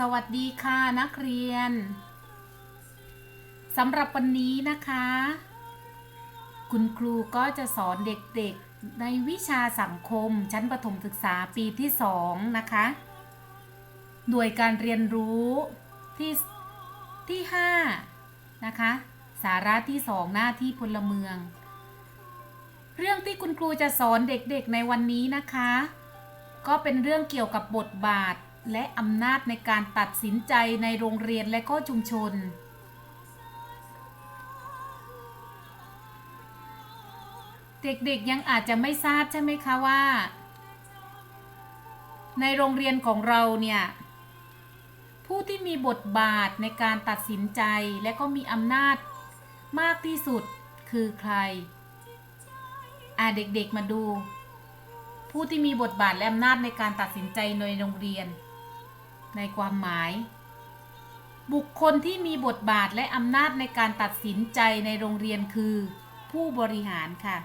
สวัสดีค่ะนักเรียนสำหรับวันนี้นะคะ คุณครูก็จะสอนเด็กๆในวิชาสังคมชั้นประถมศึกษาปีที่2นะคะ หน่วยการเรียนรู้ที่ที่5นะคะ สาระที่2หน้าที่พลเมือง เรื่องที่คุณครูจะสอนเด็กๆในวันนี้นะคะ ก็เป็นเรื่องเกี่ยวกับบทบาท และอำนาจในการตัดสินใจในโรงเรียนและก็ชุมชน เด็กๆยังอาจจะไม่ทราบใช่ไหมคะว่า ในโรงเรียนของเราเนี่ย ผู้ที่มีบทบาทในการตัดสินใจและก็มีอำนาจมากที่สุดคือใคร อ่าเด็กๆมาดูผู้ที่มีบทบาทและอำนาจในการตัดสินใจในโรงเรียน ในความหมาย บุคคลที่มีบทบาทและอำนาจในการตัดสินใจในโรงเรียนคือ ผู้บริหารค่ะ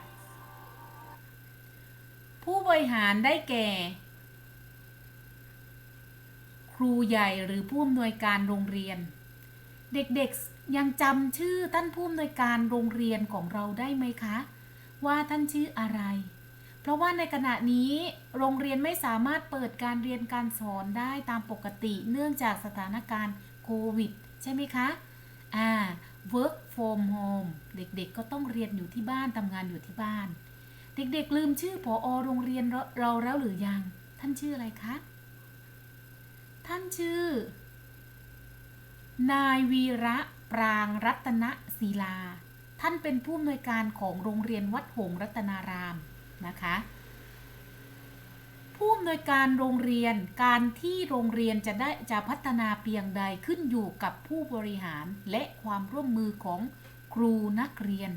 ผู้บริหารได้แก่ ครูใหญ่หรือผู้อำนวยการโรงเรียน เด็กๆยังจำชื่อท่านผู้อำนวยการโรงเรียนของเราได้ไหมคะ ว่าท่านชื่ออะไร เพราะว่าในขณะนี้โรงเรียนไม่สามารถเปิดการเรียนการสอนได้ตามปกติ เนื่องจากสถานการณ์โควิด ใช่ไหมคะ อ่า work from home เด็กๆ ก็ต้องเรียนอยู่ที่บ้านทำงานอยู่ที่บ้าน เด็กๆ ลืมชื่อผอโรงเรียนเราเราแล้วหรือยัง ท่านชื่ออะไรคะ ท่านชื่อ นายวีระปรางรัตนศิลา ท่านเป็นผู้อำนวยการของโรงเรียนวัดหงรัตนาราม นะคะ ผู้อำนวยการโรงเรียนการที่โรงเรียนจะได้จะพัฒนาเพียงใดขึ้นอยู่กับผู้บริหารและความร่วมมือของครูนักเรียน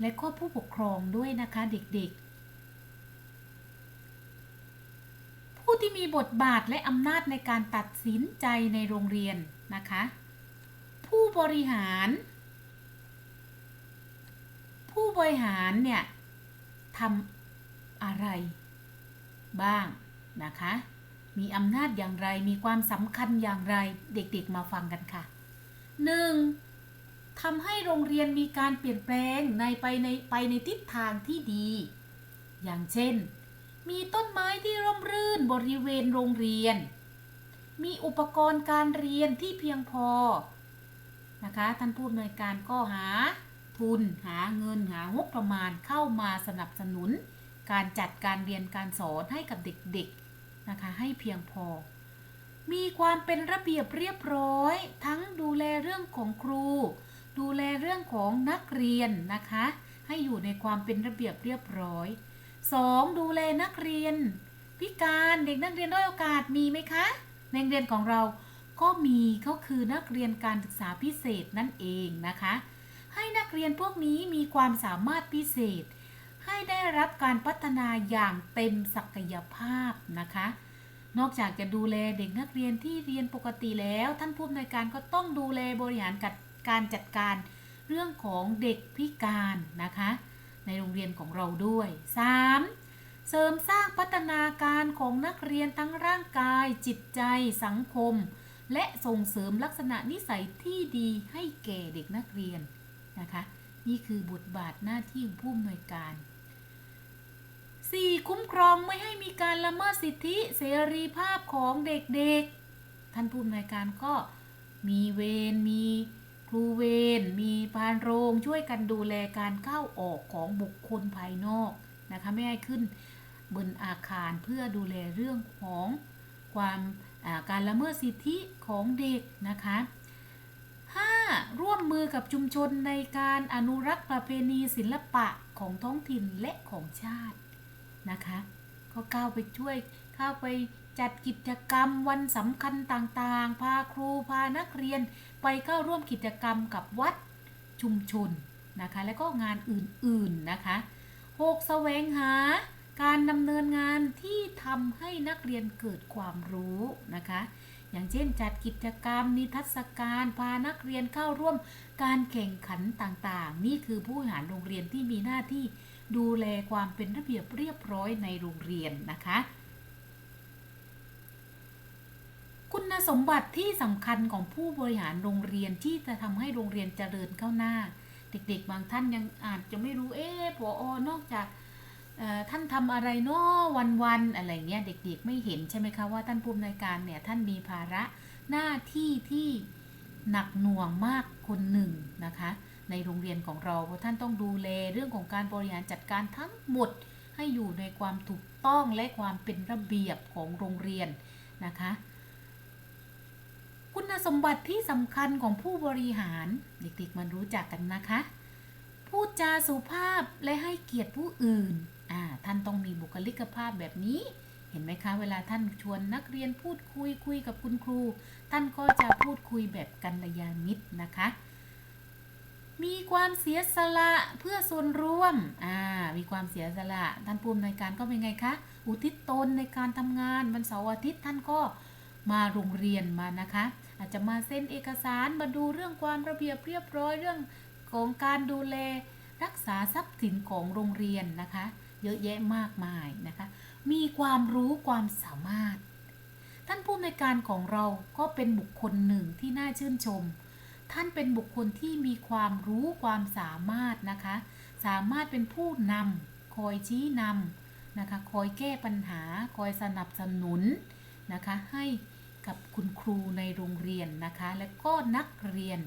และก็ผู้ปกครองด้วยนะคะเด็กๆ ผู้ที่มีบทบาทและอำนาจในการตัดสินใจในโรงเรียนนะคะ ผู้บริหาร ผู้บริหารเนี่ย ทำอะไร บ้างนะคะ มีอำนาจอย่างไร มีความสำคัญอย่างไร เด็กๆมาฟังกันค่ะ 1. ทำให้โรงเรียนมีการเปลี่ยนแปลงในไปในไปในทิศทางที่ดี อย่างเช่น มีต้นไม้ที่ร่มรื่นบริเวณโรงเรียน มีอุปกรณ์การเรียนที่เพียงพอ นะคะ ท่านผู้อำนวยการก็หา ทุน หาเงินหางบประมาณเข้ามาสนับสนุน การจัดการเรียนการสอนให้กับเด็กๆนะคะให้เพียงพอ มีความเป็นระเบียบเรียบร้อย ทั้งดูแลเรื่องของครู ดูแลเรื่องของนักเรียนนะคะ ให้อยู่ในความเป็นระเบียบเรียบร้อย 2. ดูแลนักเรียน พิการเด็กนักเรียนด้อยโอกาสมีไหมคะในโรงเรียนของเราก็มีก็คือนักเรียนการศึกษาพิเศษนั่นเองนะคะ ให้นักเรียนพวกนี้มีความสามารถพิเศษ ให้ได้รับการพัฒนาอย่างเต็มศักยภาพนะคะ นอกจากจะดูแลเด็กนักเรียนที่เรียนปกติแล้ว ท่านผู้อำนวยการก็ต้องดูแลบริหารการจัดการเรื่องของเด็กพิการนะคะ ในโรงเรียนของเราด้วย 3. เสริมสร้างพัฒนาการของนักเรียนทั้งร่างกาย จิตใจสังคม และส่งเสริมลักษณะนิสัยที่ดีให้แก่เด็กนักเรียน นะคะ นี่คือบทบาทหน้าที่ของผู้อำนวยการ 4. คุ้มครองไม่ให้มีการละเมิดสิทธิเสรีภาพของเด็กๆ ท่านผู้อำนวยการก็มีเวรมีครูเวรมีพานโรงช่วยกันดูแลการเข้าออกของบุคคลภายนอกนะคะไม่ให้ขึ้นบนอาคารเพื่อดูแลเรื่องของความการละเมิดสิทธิของเด็กนะคะ มมือกับชุมชนในการอนุรักษ์ประเพณีศิลปะของท้องถิ่นและของชาตินะคะ ก็ก้าวไปช่วยเข้าไปจัดกิจกรรมวันสำคัญต่างๆ พาครูพานักเรียนไปเข้าร่วมกิจกรรมกับวัดชุมชนนะคะ และก็งานอื่นๆนะคะ 6. แสวงหาการดำเนินงานที่ทำให้นักเรียนเกิดความรู้นะคะ อย่างเช่นจัดกิจกรรม นิทรรศการพานักเรียนเข้าร่วมการแข่งขันต่างๆ นี่คือผู้บริหารโรงเรียนที่มีหน้าที่ดูแลความเป็นระเบียบเรียบร้อยในโรงเรียนนะคะ คุณสมบัติที่สำคัญของผู้บริหารโรงเรียนที่จะทำให้โรงเรียนเจริญก้าวหน้า เด็กๆ บางท่านยังอาจจะไม่รู้เอ๊ะพออนอกจาก ท่านทำอะไรเนาะวันๆอะไรเงี้ยเด็กๆไม่เห็นใช่ไหมคะว่าท่านผู้อำนวยการเนี่ยท่านมีภาระหน้าที่ที่หนักหน่วงมากคนหนึ่งนะคะ ในโรงเรียนของเราเพราะท่านต้องดูแลเรื่องของการบริหารจัดการทั้งหมดให้อยู่ในความถูกต้องและความเป็นระเบียบของโรงเรียนนะคะ คุณสมบัติที่สำคัญของผู้บริหารเด็กๆมันรู้จักกันนะคะ พูดจาสุภาพและให้เกียรติผู้อื่น ท่านต้องมีบุคลิกภาพแบบนี้ เห็นไหมคะ เวลาท่านชวนนักเรียนพูดคุยคุยกับคุณครู ท่านก็จะพูดคุยแบบกัลยาณมิตรนะคะ มีความเสียสละเพื่อส่วนรวม อ่า มีความเสียสละ ท่านผู้อำนวยการก็เป็นไงคะ อุทิศตนในการทำงานวันเสาร์อาทิตย์ท่านก็มาโรงเรียนมานะคะ อาจจะมาเซ็นเอกสารมาดูเรื่องความระเบียบเรียบร้อยเรื่องของการดูแลรักษาทรัพย์สินของโรงเรียนนะคะ เยอะแยะมากมายนะคะ มีความรู้ความสามารถ ท่านผู้อำนการของเราก็เป็นบุคคลหนึ่งที่น่าชื่นชม ท่านเป็นบุคคลที่มีความรู้ความสามารถนะคะ สามารถเป็นผู้นำคอยชี้นำนะคะ คอยแก้ปัญหา คอยสนับสนุนนะคะ ให้กับคุณครูในโรงเรียนนะคะ และก็นักเรียน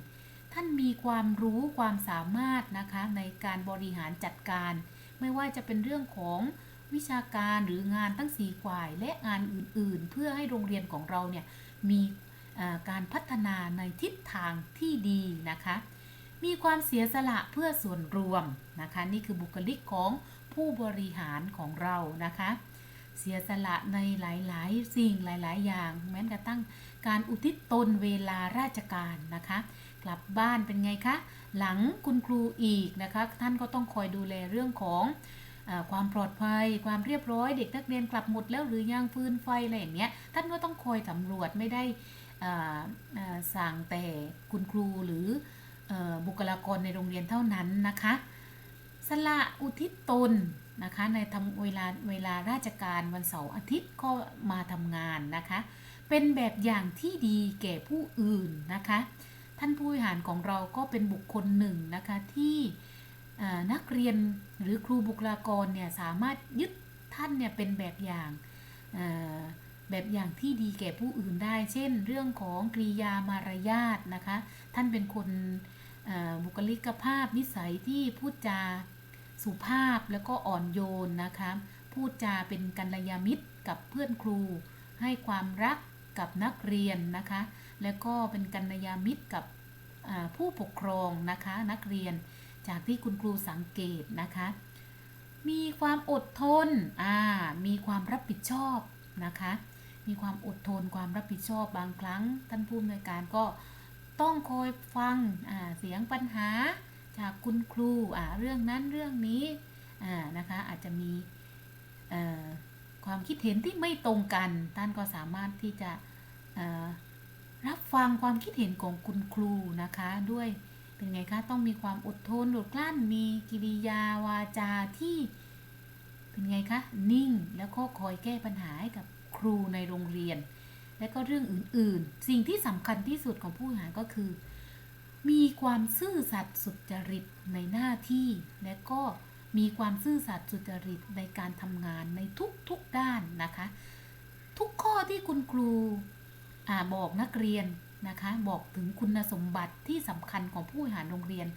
ท่านมีความรู้ความสามารถนะคะในการบริหารจัดการ ไม่ว่าจะเป็นเรื่องของวิชาการหรืองานตั้งสี่กวายและงานอื่นๆ เพื่อให้โรงเรียนของเราเนี่ยมีการพัฒนาในทิศทางที่ดีนะคะ มีความเสียสละเพื่อส่วนรวมนะคะ นี่คือบุคลิกของผู้บริหารของเรานะคะ เสียสละในหลายๆ สิ่งหลาย ๆ อย่าง แม้กระทั่งการอุทิศตนเวลาราชการนะคะ กลับบ้านเป็นไงคะ หลังคุณครูอีกนะคะ ท่านก็ต้องคอยดูแลเรื่องของอความปลอดภัย ความเรียบร้อย เด็กนักเรียนกลับหมดแล้วหรือยังฟืนไฟอะไรอย่างเงี้ย ท่านก็ต้องคอยสำรวจไม่ได้สั่งแต่คุณครูหรืออบุคลากรในโรงเรียนเท่านั้นนะคะ ละอุทิศตนนะคะในทำเวลาเวลาราชการวันเสาร์อาทิตย์ก็มาทำงานนะคะ เป็นแบบอย่างที่ดีแก่ผู้อื่นนะคะ ท่านผู้บริหารของเราก็เป็นบุคคลหนึ่งนะคะที่นักเรียนหรือครูบุคลากรเนี่ยสามารถยึดท่านเนี่ยเป็นแบบอย่างแบบอย่างที่ดีแก่ผู้อื่นได้ เช่น เรื่องของกริยามารยาทนะคะ ท่านเป็นคนบุคลิกภาพนิสัยที่พูดจา สุภาพแล้วก็อ่อนโยนนะคะ พูดจาเป็นกัลยาณมิตรกับเพื่อนครู ให้ความรักกับนักเรียนนะคะ แล้วก็เป็นกัลยาณมิตรกับผู้ปกครองนะคะ นักเรียนจากที่คุณครูสังเกตนะคะ มีความอดทนอ่ามีความรับผิดชอบนะคะ มีความอดทนความรับผิดชอบบางครั้ง ท่านผู้อำนวยการก็ต้องคอยฟังเสียงปัญหา จากคุณครูอ่าเรื่องนั้นเรื่องนี้อ่านะคะอาจจะมีความคิดเห็นที่ไม่ตรงกัน ท่านก็สามารถที่จะรับฟังความคิดเห็นของคุณครูนะคะ ด้วยเป็นไงคะต้องมีความอดทนอดกลั้นมีกิริยาวาจาที่เป็นไงคะนิ่งแล้วก็คอยแก้ปัญหาให้กับครูในโรงเรียน และก็เรื่องอื่นๆ สิ่งที่สำคัญที่สุดของผู้หารก็คือ มีความซื่อสัตย์สุจริตในหน้าที่ และก็มีความซื่อสัตย์สุจริตในการทำงานในทุกๆด้านนะคะ ทุกข้อที่คุณครูอบอกนักเรียนนะคะ บอกถึงคุณสมบัติที่สำคัญของผู้บริหารโรงเรียน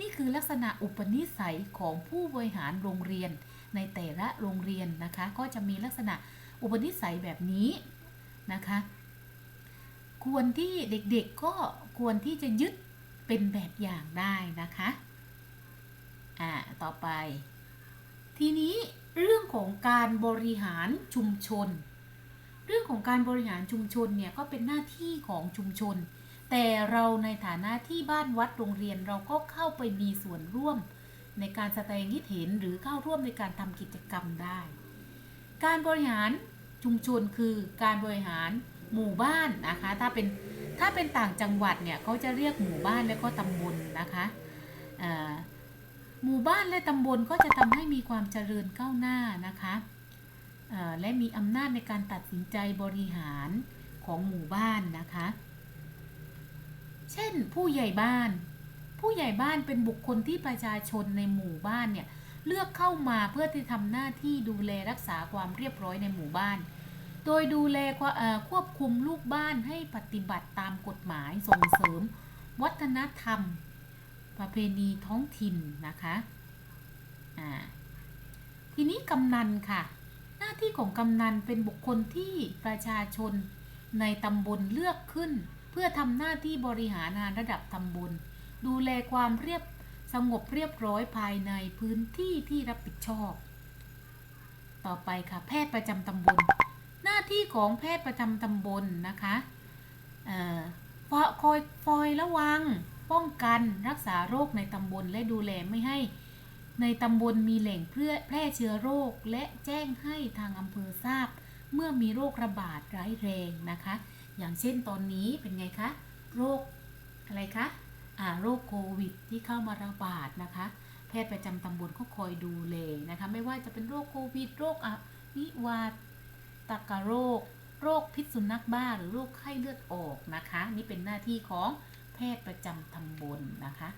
นี่คือลักษณะอุปนิสัยของผู้บริหารโรงเรียน ในแต่ละโรงเรียนนะคะ ก็จะมีลักษณะอุปนิสัยแบบนี้นะคะ ควรที่เด็กๆก็ควรที่จะยึด เป็นแบบอย่างได้นะคะ อ่า ต่อไป ทีนี้เรื่องของการบริหารชุมชน เรื่องของการบริหารชุมชนเนี่ยก็เป็นหน้าที่ของชุมชน แต่เราในฐานะที่บ้านวัดโรงเรียนเราก็เข้าไปมีส่วนร่วม ในการแสดงคิดเห็นหรือเข้าร่วมในการทำกิจกรรมได้ การบริหารชุมชนคือการบริหาร หมู่บ้านนะคะ ถ้าเป็นถ้าเป็นต่างจังหวัดเนี่ยเขาจะเรียกหมู่บ้านและก็ตำบลนะคะหมู่บ้านและตำบลก็จะทำให้มีความเจริญก้าวหน้านะคะและมีอำนาจในการตัดสินใจบริหารของหมู่บ้านนะคะ เช่นผู้ใหญ่บ้าน ผู้ใหญ่บ้านเป็นบุคคลที่ประชาชนในหมู่บ้านเนี่ยเลือกเข้ามาเพื่อที่ทำหน้าที่ดูแลรักษาความเรียบร้อยในหมู่บ้าน โดยดูแลควบคุมลูกบ้านให้ปฏิบัติตามกฎหมายส่งเสริม วัฒนธรรม ประเพณีท้องถิ่นนะคะอ่าทีนี้กำนันค่ะ หน้าที่ของกำนันเป็นบุคคลที่ประชาชนในตำบลเลือกขึ้น เพื่อทำหน้าที่บริหารงานระดับตำบล ดูแลความเรียบสงบเรียบร้อยภายในพื้นที่ที่รับผิดชอบ ต่อไปค่ะ แพทย์ประจำตำบลาที่ของแพทย์ประจำตำบลนะคะเออคอยคอยคอยระวัง ป้องกันรักษาโรคในตำบลและดูแลไม่ให้ ในตำบลมีแหล่งเพื่อแพร่เชื้อโรคและแจ้งให้ทางอำเภอทราบ เมื่อมีโรคระบาดร้ายแรงนะคะ อย่างเช่นตอนนี้เป็นไงคะ โรคอะไรคะอ่าโรคโควิดที่เข้ามาระบาดนะคะ แพทย์ประจำตำบลก็คอยดูแลนะคะ ไม่ว่าจะเป็นโรคโควิด โรคอะวิวา ตกโรค โรคพิษสุนัขบ้าหรือโรคไข้เลือดออกนะคะ นี่เป็นหน้าที่ของแพทย์ประจำตำบลนะคะ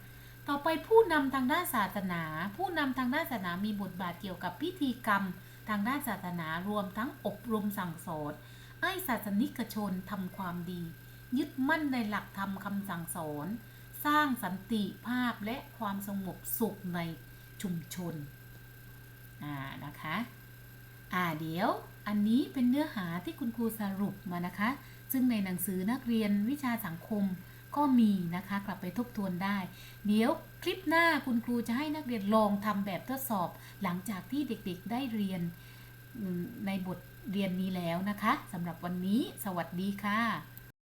ต่อไปผู้นำทางด้านศาสนา ผู้นำทางด้านศาสนามีบทบาทเกี่ยวกับพิธีกรรม ทางด้านศาสนารวมทั้งอบรมสั่งสอนให้ศาสนิกชนทำความดี ยึดมั่นในหลักธรรมคำสั่งสอน สร้างสันติภาพและความสงบสุขในชุมชนอ่านะคะ อ่าเดี๋ยว อันนี้เป็นเนื้อหาที่คุณครูสรุปมานะคะ ซึ่งในหนังสือนักเรียนวิชาสังคมก็มีนะคะ กลับไปทบทวนได้ เดี๋ยวคลิปหน้าคุณครูจะให้นักเรียนลองทำแบบทดสอบ หลังจากที่เด็กๆได้เรียนในบทเรียนนี้แล้วนะคะสำหรับวันนี้ สวัสดีค่ะ